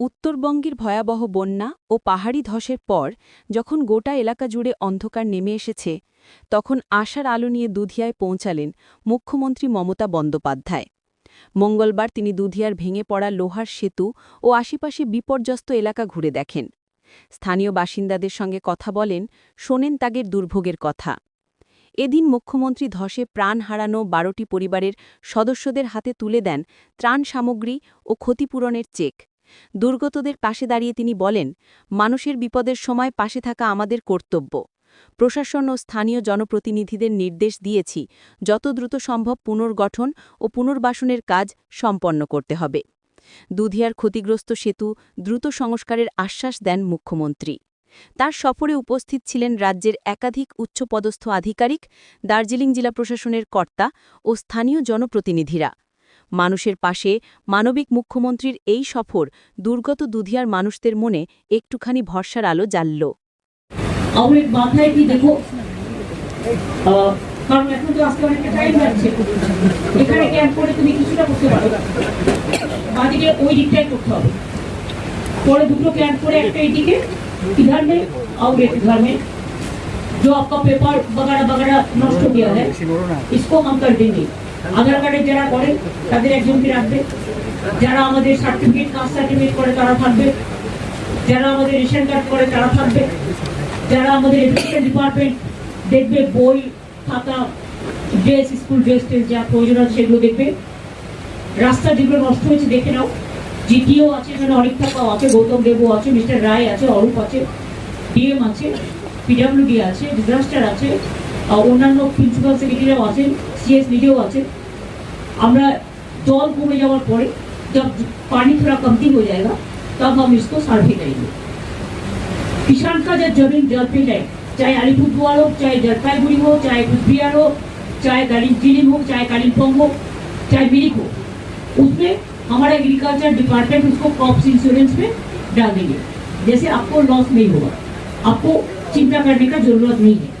উত্তরবঙ্গের ভয়াবহ বন্যা ও পাহাড়ি ধসের পর যখন গোটা এলাকা জুড়ে অন্ধকার নেমে এসেছে, তখন আশার আলো নিয়ে দুধিয়ায় পৌঁছালেন মুখ্যমন্ত্রী মমতা বন্দ্যোপাধ্যায়। মঙ্গলবার তিনি দুধিয়ার ভেঙে পড়া লোহার সেতু ও আশেপাশে বিপর্যস্ত এলাকা ঘুরে দেখেন। স্থানীয় বাসিন্দাদের সঙ্গে কথা বলেন শোনেন তাগের দুর্ভোগের কথা। এদিন মুখ্যমন্ত্রী ধসে প্রাণ হারানো বারোটি পরিবারের সদস্যদের হাতে তুলে দেন ত্রাণ সামগ্রী ও ক্ষতিপূরণের চেক। দুর্গতদের পাশে দাঁড়িয়ে তিনি বলেন, মানুষের বিপদের সময় পাশে থাকা আমাদের কর্তব্য। প্রশাসন ও স্থানীয় জনপ্রতিনিধিদের নির্দেশ দিয়েছি, যত দ্রুত সম্ভব পুনর্গঠন ও পুনর্বাসনের কাজ সম্পন্ন করতে হবে। দুধিয়ার ক্ষতিগ্রস্ত সেতু দ্রুত সংস্কারের আশ্বাস দেন মুখ্যমন্ত্রী। তার সফরে উপস্থিত ছিলেন রাজ্যের একাধিক উচ্চপদস্থ আধিকারিক, দার্জিলিং জেলা প্রশাসনের কর্তা ও স্থানীয় জনপ্রতিনিধিরা। মানুষের পাশে মানবিক মুখ্যমন্ত্রীর এই সফর দুর্গত দুধিয়ার মানুষদের মনে একটুখানি ভরসার আলো জ্বালল और एक बात है कि देखो আহ, কারণ এখন তো আজকে অনেকটা টাইম লাগছে এখানে ক্যাম্প করে তুমি কিছুটা করতে পারো বাদিকে ওই দিকটাই করতে হবে পরে দুটো कैंप করে একটা এদিকে इधर में और एक इधर में जो आपका पेपर वगैरह वगैरह नष्ट किया है इसको हम कर देंगे আধার কার্ডের যারা করে, তাদের একজনকে রাখবে। যারা আমাদের সার্টিফিকেট কাস্ট সার্টিফিকেট করে, তারা থাকবে। যারা আমাদের রেশন কার্ড করে, তারা থাকবে। যারা আমাদের এডুকেশন ডিপার্টমেন্ট দেখবে, বই, খাতা ড্রেস স্কুল ড্রেস টেস যা প্রয়োজন আছে সেগুলো দেখবে। রাস্তা যেগুলো নষ্ট হয়েছে, দেখে নাও। জিটিও আছে এখানে অনেক থাকাও আছে, গৌতম দেবও আছে, মিস্টার রায় আছে, অরূপ আছে, ডিএম আছে, পিডাব্লিউডি আছে, ডিজাস্টার আছে অন্যান্য প্রিন্সিপাল সেক্রেটারিরাও আছেন সিএস নিজেও আছে আমরা জল কমে যাওয়ার পরে जब पानी थोड़ा कमती हो जाएगा तब हम इसको सर्वे करेंगे किसान का जब जमीन जल पे है चाहे अलीपुरदुआर हो चाहे जलपाईगुड़ी हो चाहे कुचबिहार हो चाहे दार्जिलिंग हो चाहे कालिम्पोंग हो चाहे मिरिक हो उसमें हमारा एग्रीकल्चर डिपार्टमेंट उसको क्रॉप्स इंश्योरेंस में डाल देंगे जैसे आपको लॉस नहीं होगा आपको चिंता करने का जरूरत नहीं है